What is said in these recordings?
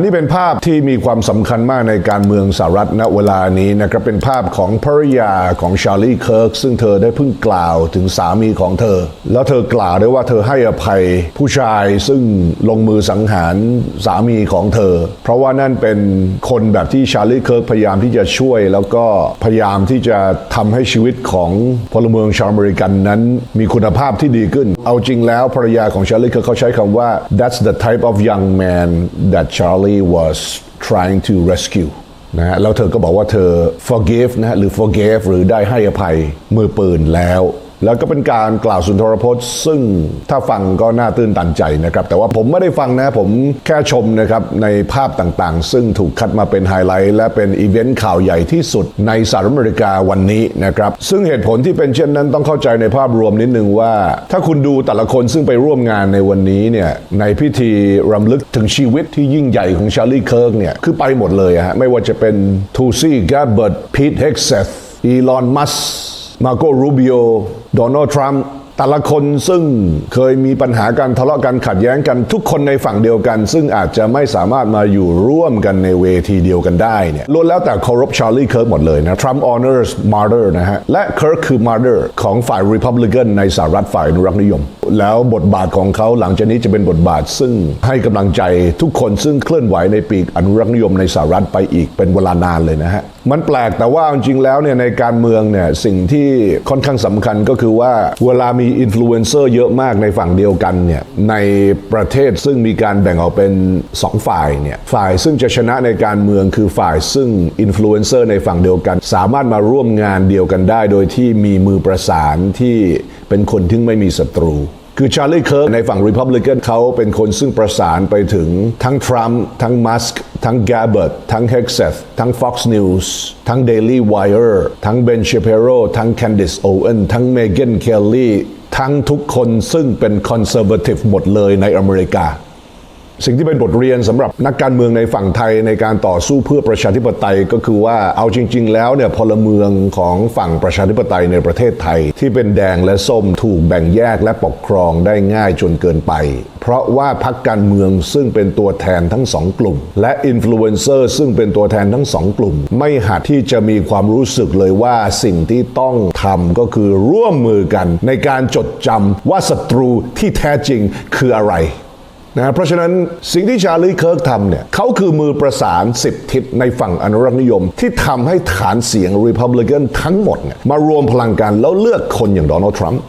นี่เป็นภาพที่มีความสำคัญมากในการเมืองสหรัฐณเวลานี้นะครับเป็นภาพของภรรยาของชาร์ลีเคิร์กซึ่งเธอได้เพิ่งกล่าวถึงสามีของเธอ แล้วเธอกล่าวได้ว่าเธอให้อภัยผู้ชายซึ่งลงมือสังหารสามีของเธอ เพราะว่านั่นเป็นคนแบบที่ชาร์ลีเคิร์กพยายามที่จะช่วย แล้วก็พยายามที่จะทำให้ชีวิตของพลเมืองชาวอเมริกันนั้น มีคุณภาพที่ดีขึ้น เอาจริงแล้วภรรยาของชาร์ลีเคิร์กเขาใช้คำว่า that's the type of young man that Charlie was trying to rescue นะฮะแล้วเธอก็บอกว่าเธอ forgive นะฮะหรือ forgave หรือได้ให้อภัยมือปืนแล้ว แล้วก็เป็นการกล่าวสุนทรพจน์ ซึ่งถ้าฟังก็น่าตื่นตันใจนะครับ แต่ว่าผมไม่ได้ฟังนะผมแค่ชมนะครับ ในภาพต่างๆ ซึ่งถูกคัดมาเป็นไฮไลท์ และเป็นอีเวนต์ข่าวใหญ่ที่สุดในสหรัฐอเมริกาวันนี้นะครับ ซึ่งเหตุผลที่เป็นเช่นนั้นต้องเข้าใจในภาพรวมนิดนึงว่า ถ้าคุณดูแต่ละคนซึ่งไปร่วมงานในวันนี้เนี่ยในพิธีรำลึกถึงชีวิตที่ยิ่งใหญ่ของชาร์ลีเคิร์กเนี่ยคือไปหมดเลยฮะไม่ว่าจะเป็นทูซี่แกเบิร์ตพีทเฮกเซธอีลอนมัสมาโกรูบิโอ โดนัลด์ทรัมป์แต่ละคนซึ่งเคยมีปัญหากันทะเลาะกันขัดแย้งกันทุกคนในฝั่งเดียวกัน ซึ่งอาจจะไม่สามารถมาอยู่ร่วมกันในเวทีเดียวกันได้เนี่ยล้วนแล้วแต่เคารพชาร์ลีเคิร์กหมดเลยนะ Trump honors martyr นะฮะ และเคิร์กคือ martyr ของฝ่าย Republican ในสหรัฐฝ่ายอนุรักษ์นิยม แล้วบทบาทของเขาหลังจากนี้จะเป็นบทบาท ซึ่งให้กำลังใจทุกคนซึ่งเคลื่อนไหวในปีกอนุรักษ์นิยมในสหรัฐไปอีกเป็นเวลานานเลยนะฮะ มันแปลกแต่ว่าจริงแล้วเนี่ยในการเมืองเนี่ยสิ่งที่ค่อนข้างสำคัญก็คือว่าเวลามีอินฟลูเอนเซอร์เยอะมากในฝั่งเดียวกันเนี่ยในประเทศซึ่งมีการแบ่งออกเป็น 2 ฝ่ายเนี่ยฝ่ายซึ่งจะชนะในการเมืองคือฝ่ายซึ่งอินฟลูเอนเซอร์ในฝั่งเดียวกัน สามารถมาร่วมงานเดียวกันได้ โดยที่มีมือประสานที่เป็นคนที่ไม่มีศัตรู คือชาร์ลีย์เคิร์กในฝั่ง Republican เขาเป็นคนซึ่งประสานไปถึงทั้งทรัมป์ทั้งมัสก์ทั้งแกเบิร์ตทั้งเฮกเซธทั้ง Fox News ทั้ง Daily Wire ทั้งเบนเชเปโรทั้งแคนดิสโอเอนทั้งเมแกนเคลลี่ทั้งทุกคนซึ่งเป็นคอนเซอร์เวทีฟหมดเลยในอเมริกา สิ่งที่เป็นบทเรียนสำหรับนักการเมืองในฝั่งไทยในการต่อสู้เพื่อประชาธิปไตยก็คือว่าเอาจริง ๆ แล้วเนี่ยพลเมืองของฝั่งประชาธิปไตยในประเทศไทย ที่เป็นแดงและส้มถูกแบ่งแยกและปกครองได้ง่ายจนเกินไป เพราะว่าพักการเมืองซึ่งเป็นตัวแทนทั้งสองกลุ่ม และอินฟลูเอนเซอร์ซึ่งเป็นตัวแทนทั้งสองกลุ่ม ไม่หัดที่จะมีความรู้สึกเลยว่าสิ่งที่ต้องทำก็คือร่วมมือกัน ในการจดจำว่าศัตรูที่แท้จริงคืออะไร นะเพราะฉะนั้นสิ่งที่ชาลีเคิร์กทำเนี่ยเขาคือมือประสานสิบทิศในฝั่งอนุรักษ์นิยม ที่ทำให้ฐานเสียงริพับลิกันทั้งหมดเนี่ยมารวมพลังกันแล้วเลือกคนอย่างโดนัลด์ทรัมป์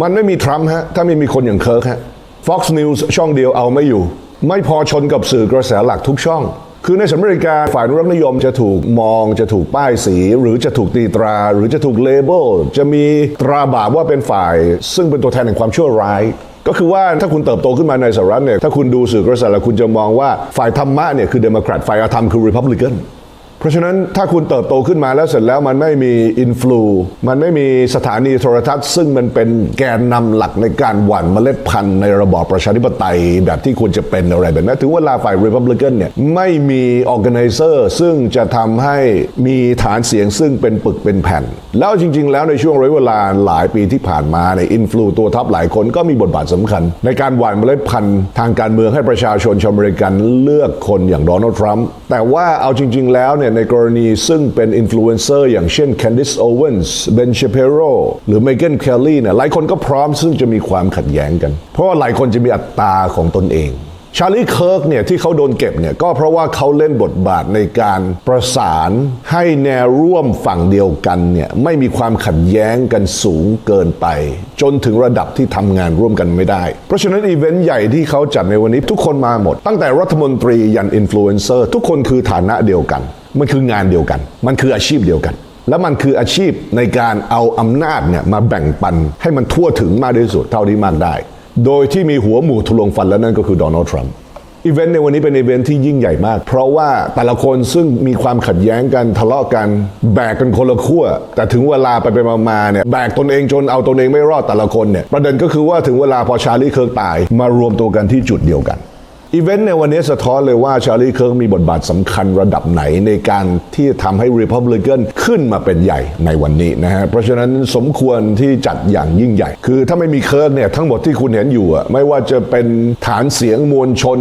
มันไม่มีทรัมป์ฮะถ้าไม่มีคนอย่างเคิร์กฮะ Fox News ช่องเดียวเอาไม่อยู่ ไม่พอชนกับสื่อกระแสหลักทุกช่อง คือในสหรัฐอเมริกาฝ่ายอนุรักษ์นิยมจะถูกมองจะถูกป้ายสี หรือจะถูกตีตรา หรือจะถูกเลเบลจะมีตราบาปว่าเป็นฝ่าย ซึ่งเป็นตัวแทนแห่งความชั่วร้าย ก็คือว่าถ้าคุณเติบโตขึ้นมาในสหรัฐเนี่ยถ้าคุณดูสื่อกระแสแล้วคุณจะมองว่าฝ่ายธรรมะเนี่ยคือเดโมแครตฝ่ายอาธรรมคือริพับลิกันเพราะฉะนั้นถ้าคุณเติบโตขึ้นมาแล้วเสร็จแล้วมันไม่มีอินฟลูมันไม่มีสถานีโทรทัศน์ ซึ่งมันเป็นแกนนำหลักในการหว่านเมล็ดพันธุ์ในระบอบประชาธิปไตยแบบที่ควรจะเป็นอะไรแบบนั้นถึงเวลาฝ่ายริพับลิกันเนี่ยไม่มีออ g a n i เซอร์ซึ่งจะทำให้มีฐานเสียงซึ่งเป็นปึกเป็นแผ่น แล้วจริง ๆ แล้วในช่วงระยะเวลาหลายปีที่ผ่านมาในอินฟลูตัวท็อปหลายคนก็มีบทบาทสำคัญ ในการหว่านเมล็ดพันธุ์ทางการเมืองให้ประชาชนชาวอเมริกันเลือกคนอย่างโดนัลด์ทรัมป์แต่ว่าเอาจริง ๆ แล้วเนี่ยในกรณีซึ่งเป็นอินฟลูเอนเซอร์อย่างเช่น Candice Owens Ben Shapiro หรือ Megyn Kelly เนี่ยหลายคนก็พร้อมซึ่งจะมีความขัดแย้งกัน เพราะว่าหลายคนจะมีอัตราของตนเอง ชาลีเคิร์กเนี่ยที่เขาโดนเก็บเนี่ยก็เพราะว่าเขาเล่นบทบาทในการประสานให้แนวร่วมฝั่งเดียวกันเนี่ยไม่มีความขัดแย้งกันสูงเกินไป จนถึงระดับที่ทำงานร่วมกันไม่ได้ เพราะฉะนั้นอีเวนต์ใหญ่ที่เขาจัดในวันนี้ทุกคนมาหมด ตั้งแต่รัฐมนตรียันอินฟลูเอนเซอร์ทุกคนคือฐานะเดียวกัน มันคืองานเดียวกัน มันคืออาชีพเดียวกันและมันคืออาชีพในการเอาอำนาจเนี่ยมาแบ่งปันให้มันทั่วถึงมากที่สุดเท่าที่มากได้ โดยที่มีหัวหมู่ทะลวงฟันและนั่นก็คือโดนัลด์ทรัมป์อีเวนต์ในวันนี้เป็นอีเวนต์ที่ยิ่งใหญ่มาก เพราะว่าแต่ละคนซึ่งมีความขัดแย้งกันทะเลาะกัน แบกกันคนละขั้ว แต่ถึงเวลาไปไปมาๆเนี่ยแบกตนเองจนเอาตนเองไม่รอดแต่ละคนเนี่ยประเด็นก็คือว่าถึงเวลาพอชาลีเคิร์กตายมารวมตัวกันที่จุดเดียวกัน อีเวนต์ในวันนี้สะท้อนเลยว่าชาลีเคิร์กมีบทบาทสำคัญระดับไหนในการที่ทำให้ Republican ขึ้นมาเป็นใหญ่ในวันนี้นะฮะ เพราะฉะนั้นสมควรที่จัดอย่างยิ่งใหญ่ คือถ้าไม่มีเคิร์กเนี่ยทั้งหมดที่คุณเห็นอยู่อะไม่ว่าจะเป็นฐานเสียงมวลชน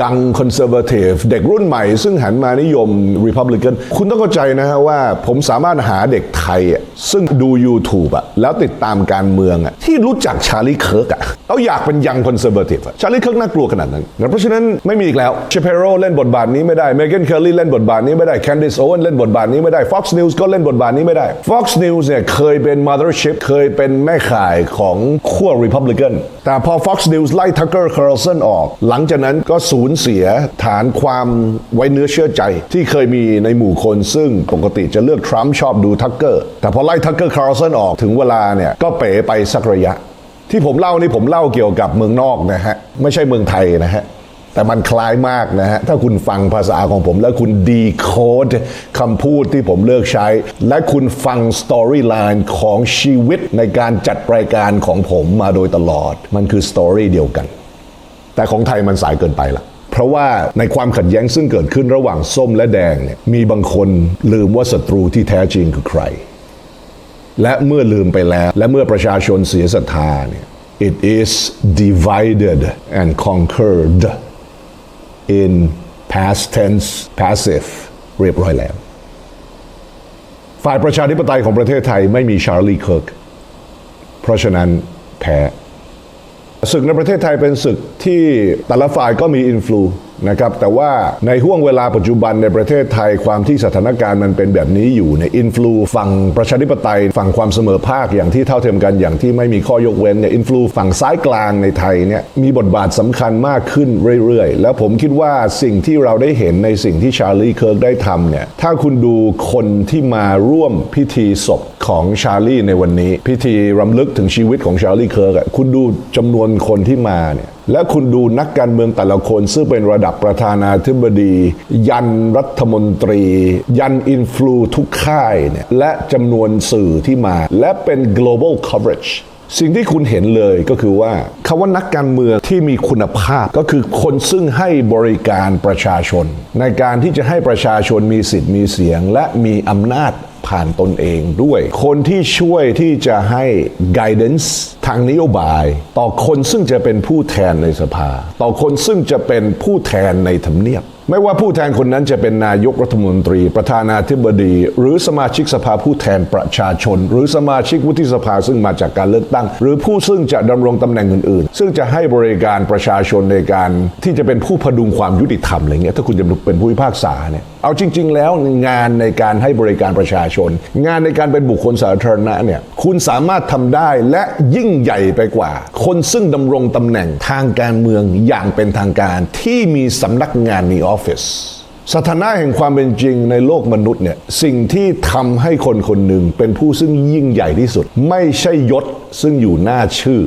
ยังคอนเซอร์เวทีฟเด็กรุ่นใหม่ ซึ่งหันมานิยม Republican คุณต้องเข้าใจนะฮะว่าผมสามารถหาเด็กไทยอะซึ่งดู YouTube อะแล้วติดตามการเมืองอะที่รู้จักชาลีเคิร์กอะแล้วอยากเป็นยังคอนเซอร์เวทีฟชาลีเคิร์กน่ากลัวขนาดนั้นนะเพราะฉะนั้นไม่มีอีกแล้วเชเปโรเล่นบทบาทนี้ไม่ได้เมแกนเคอร์ลีเล่นบทบาทนี้ไม่ได้แคนดิสโอเวนเล่นบทบาทนี้ไม่ได้ Fox News ก็เล่นบทบาทนี้ไม่ได้ Fox News เนี่ยเคยเป็น mothership เคยเป็นแม่ข่ายของขั้ว Republican แต่พอ Fox News ไล่ Tucker Carlson ออก หลังจากนั้นก็สูญเสียฐานความไว้เนื้อเชื่อใจที่เคยมีในหมู่คนซึ่งปกติจะเลือกทรัมป์ชอบดูทักเกอร์แต่พอไล่ Tucker Carlson ออกถึงเวลาเนี่ย ก็เป๋ไปสักระยะ ที่ผมเล่านี่ผมเล่าเกี่ยวกับเมืองนอกนะฮะ ไม่ใช่เมืองไทยนะฮะ แต่มันคล้ายมากนะฮะ ถ้าคุณฟังภาษาของผมแล้วคุณดีโคดคำพูดที่ผมเลือกใช้ และคุณฟังสตอรี่ไลน์ของชีวิตในการจัดรายการของผมมาโดยตลอด มันคือสตอรี่เดียวกัน แต่ของไทยมันสายเกินไปละเพราะว่าในความขัดแย้งซึ่งเกิดขึ้นระหว่างส้มและแดงเนี่ยมีบางคนลืมว่าศัตรูที่แท้จริงคือใคร และเมื่อลืมไปแล้ว และเมื่อประชาชนเสียศรัทธาเนี่ย it is divided and conquered in past tense passive เรียบร้อยแล้ว ฝ่ายประชาธิปไตยของประเทศไทยไม่มีชาร์ลีเคิร์ก เพราะฉะนั้นแพ้ศึกในประเทศไทยเป็นศึกที่แต่ละฝ่ายก็มีอินฟลูนะครับแต่ว่าในห่วงเวลาปัจจุบันในประเทศไทยความที่สถานการณ์มันเป็นแบบนี้อยู่ในอินฟลูฝั่งประชาธิปไตยฝั่งความเสมอภาคอย่างที่เท่าเทียมกันอย่างที่ไม่มีข้อยกเว้นเนี่ยอินฟลูฝั่งซ้ายกลางในไทยเนี่ยมีบทบาทสำคัญมากขึ้นเรื่อยๆ แล้วผมคิดว่าสิ่งที่เราได้เห็นในสิ่งที่ชาร์ลีเคิร์กได้ทำเนี่ยถ้าคุณดูคนที่มาร่วมพิธีศพของชาร์ลีในวันนี้ พิธีรำลึกถึงชีวิตของชาร์ลีเคิร์กคุณดูจำนวนคนที่มาเนี่ย และคุณดูนักการเมืองแต่ละคน ซึ่งเป็นระดับประธานาธิบดี ยันรัฐมนตรี ยันอินฟลูทุกค่ายเนี่ยและจำนวนสื่อที่มา และเป็น global coverage สิ่งที่คุณเห็นเลยก็คือว่าคำว่านักการเมืองที่มีคุณภาพก็คือคนซึ่งให้บริการประชาชน ในการที่จะให้ประชาชนมีสิทธิ์มีเสียง และมีอำนาจผ่านตนเองด้วย คนที่ช่วยที่จะให้ guidance ทางนโยบาย ต่อคนซึ่งจะเป็นผู้แทนในสภา ต่อคนซึ่งจะเป็นผู้แทนในทำเนียบ ไม่ว่าผู้แทนคนนั้นจะเป็นนายกรัฐมนตรี ประธานาธิบดี หรือสมาชิกสภาผู้แทนประชาชน หรือสมาชิกวุฒิสภาซึ่งมาจากการเลือกตั้ง หรือผู้ซึ่งจะดำรงตำแหน่งอื่นๆ ซึ่งจะให้บริการประชาชนในการที่จะเป็นผู้พดุงความยุติธรรมอะไรเงี้ยถ้าคุณจะเป็นผู้พิพากษาเนี่ยเอาจริง ๆ แล้วงานในการให้บริการประชาชน งานในการเป็นบุคคลสาธารณะเนี่ยคุณสามารถทำได้และยิ่งใหญ่ไปกว่า คนซึ่งดำรงตำแหน่งทางการเมืองอย่างเป็นทางการที่มีสำนักงานในออฟฟิศสถานะแห่งความเป็นจริงในโลกมนุษย์เนี่ยสิ่งที่ทำให้คนคนหนึ่งเป็นผู้ซึ่งยิ่งใหญ่ที่สุด ไม่ใช่ยศซึ่งอยู่หน้าชื่อ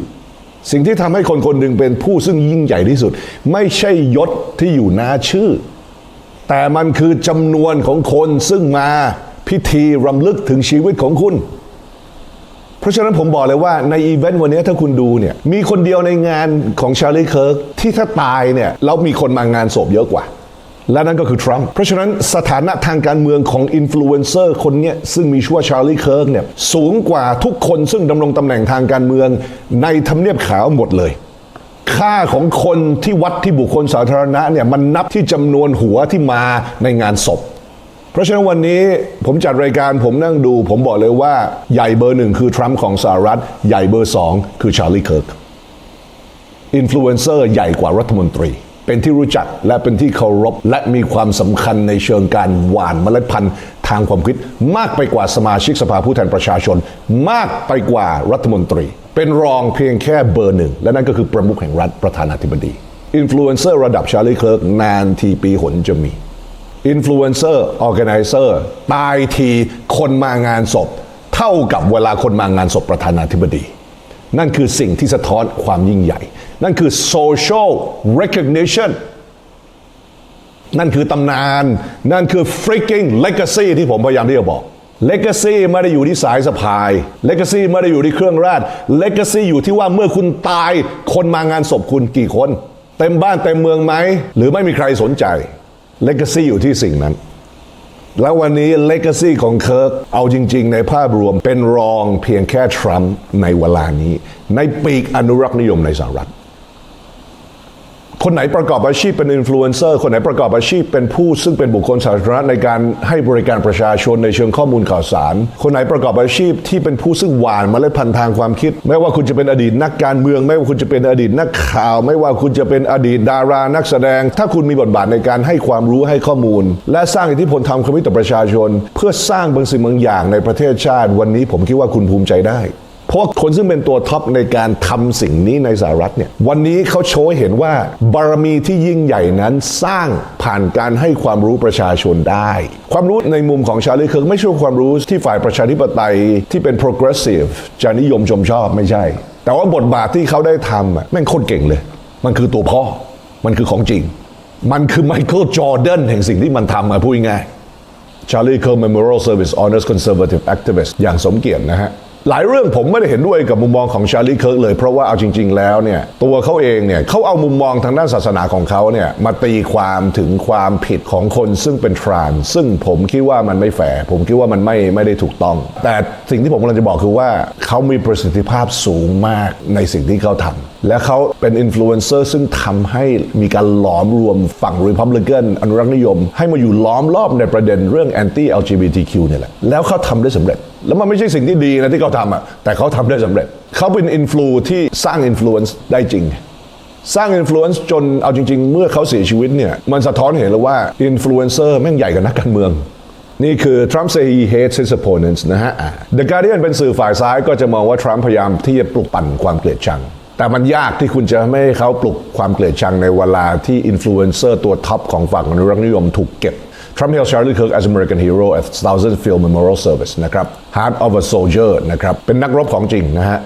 สิ่งที่ทำให้คนคนหนึ่งเป็นผู้ซึ่งยิ่งใหญ่ที่สุด ไม่ใช่ยศที่อยู่หน้าชื่อ แต่มันคือจำนวนของคนซึ่งมาพิธีรำลึกถึงชีวิตของคุณ เพราะฉะนั้นผมบอกเลยว่าในอีเวนต์วันนี้ถ้าคุณดูเนี่ยมีคนเดียวในงานของชาลีเคิร์กที่ถ้าตายเนี่ยแล้วมีคนมางานศพเยอะกว่า และนั่นก็คือทรัมป์เพราะฉะนั้นสถานะทางการเมืองของอินฟลูเอนเซอร์คนนี้ซึ่งมีชื่อว่าชาลีเคิร์กเนี่ยสูงกว่าทุกคนซึ่งดำรงตำแหน่งทางการเมือง ในทำเนียบขาวหมดเลย ค่าของคนที่วัดที่บุคคลสาธารณะเนี่ยมันนับที่จำนวนหัวที่มาในงานศพ เพราะฉะนั้นวันนี้ผมจัดรายการผมนั่งดู ผมบอกเลยว่าใหญ่เบอร์หนึ่งคือทรัมป์ของสหรัฐ ใหญ่เบอร์สองคือชาร์ลีเคิร์กอินฟลูเอนเซอร์ใหญ่กว่ารัฐมนตรี เป็นที่รู้จักและเป็นที่เคารพและมีความสำคัญในเชิงการหว่านเมล็ดพันธุ์ทางความคิดมากไปกว่าสมาชิกสภาผู้แทนประชาชน มากไปกว่ารัฐมนตรี เป็นรองเพียงแค่เบอร์หนึ่ง และนั่นก็คือประมุขแห่งรัฐประธานาธิบดีอินฟลูเอนเซอร์ระดับชาลีเคิร์กนานทีปีหนจะมีอินฟลูเอนเซอร์ออแกไนเซอร์ตายทีคนมางานศพ เท่ากับเวลาคนมางานศพประธานาธิบดี นั่นคือสิ่งที่สะท้อนความยิ่งใหญ่ นั่นคือ social recognition นั่นคือตำนาน นั่นคือ freaking legacy ที่ผมพยายามที่จะบอก legacy ไม่ได้อยู่ที่สายสะพาย legacy ไม่ได้อยู่ที่เครื่องราช legacy อยู่ที่ว่าเมื่อคุณตาย คนมางานศพคุณกี่คน เต็มบ้านเต็มเมืองไหม หรือไม่มีใครสนใจเลก a ซี่อยู่ที่สิ่งนั้น แล้ววันนี้เลก a ซี่ของเคิร์กเอาจริง ๆ ในภาพรวมเป็นรองเพียงแค่ทรัมป์ในเวลานี้ ในปีกอนุรักษ์นิยมในสหรัฐ คนไหนประกอบอาชีพเป็นอินฟลูเอนเซอร์คนไหนประกอบอาชีพเป็นผู้ซึ่งเป็นบุคคลสาธารณะในการให้บริการประชาชนในเชิงข้อมูลข่าวสาร คนไหนประกอบอาชีพที่เป็นผู้ซึ่งหวานมเมล็ดพันธุ์ทางความคิด ไม่ว่าคุณจะเป็นอดีตนักการเมือง ไม่ว่าคุณจะเป็นอดีตนักข่าว ไม่ว่าคุณจะเป็นอดีตดารานักแสดง ถ้าคุณมีบทบาทในการให้ความรู้ให้ข้อมูล และสร้างอิทธิพลทางความคิดต่อประชาชน เพื่อสร้างบางสิ่งบางอย่างในประเทศชาติ วันนี้ผมคิดว่าคุณภูมิใจได้ ราะคนซึ่งเป็นตัวท็อปในการทำสิ่งนี้ในสหรัฐเนี่ยวันนี้เขาโชว์เห็นว่าบารมีที่ยิ่งใหญ่นั้นสร้างผ่านการให้ความรู้ประชาชนได้ ความรู้ในมุมของชาลีเคิร์กไม่ใช่ความรู้ที่ฝ่ายประชาธิปไตยที่เป็น progressive จะนิยมชมชอบไม่ใช่ แต่ว่าบทบาทที่เขาได้ทำอะแม่งโคตรเก่งเลย มันคือตัวพ่อ มันคือของจริง มันคือไมเคิลจอร์แดนแห่งสิ่งที่มันทำมาพูดง่ายๆ Charlie Kirk Memorial Service Honors Conservative Activist อย่างสมเกียรตินะฮะ หลายเรื่องผมไม่ได้เห็นด้วยกับมุมมองของชาลีเคิร์กเลย เพราะว่าเอาจริง ๆ แล้วเนี่ยตัวเขาเองเนี่ยเขาเอามุมมองทางด้านศาสนาของเขาเนี่ยมาตีความถึงความผิดของคนซึ่งเป็นทรานซึ่งผมคิดว่ามันไม่แฝงผมคิดว่ามันไม่ไม่ได้ถูกต้อง แต่สิ่งที่ผมกำลังจะบอกคือว่าเขามีประสิทธิภาพสูงมากในสิ่งที่เขาทำ และเขาเป็นอินฟลูเอนเซอร์ซึ่งทำให้มีการหลอมรวมฝั่ง Republican อนุรักษนิยม ให้มาอยู่ล้อมรอบในประเด็นเรื่อง anti LGBTQ เนี่ยแหละ แล้วเขาทำได้สำเร็จ แล้วมันไม่ใช่สิ่งที่ดีนะที่เขาทำอะแต่เขาทำได้สำเร็จ เขาเป็นอินฟลูที่สร้างอินฟลูเอนซ์ได้จริงสร้างอินฟลูเอนซ์จนเอาจริง ๆ เมื่อเขาเสียชีวิตเนี่ยมันสะท้อนเห็นแล้วว่าอินฟลูเอนเซอร์แม่งใหญ่กว่านักการเมือง นี่คือ Trump say he hates his opponents นะฮะอะ The Guardian เป็นสื่อฝ่ายซ้ายก็จะมองว่าทรัมป์พยายามที่จะปลุกปั่นความเกลียดชัง แต่มันยากที่คุณจะไม่ให้เขาปลุกความเกลียดชังในเวลาที่อินฟลูเอนเซอร์ตัวท็อปของฝั่งอนุรักษนิยมถูกเก็บ Trump hails Charlie Kirk as American hero at Thousand Field Memorial Service นะครับ Heart of a Soldier นะครับ เป็นนักรบของจริงนะฮะ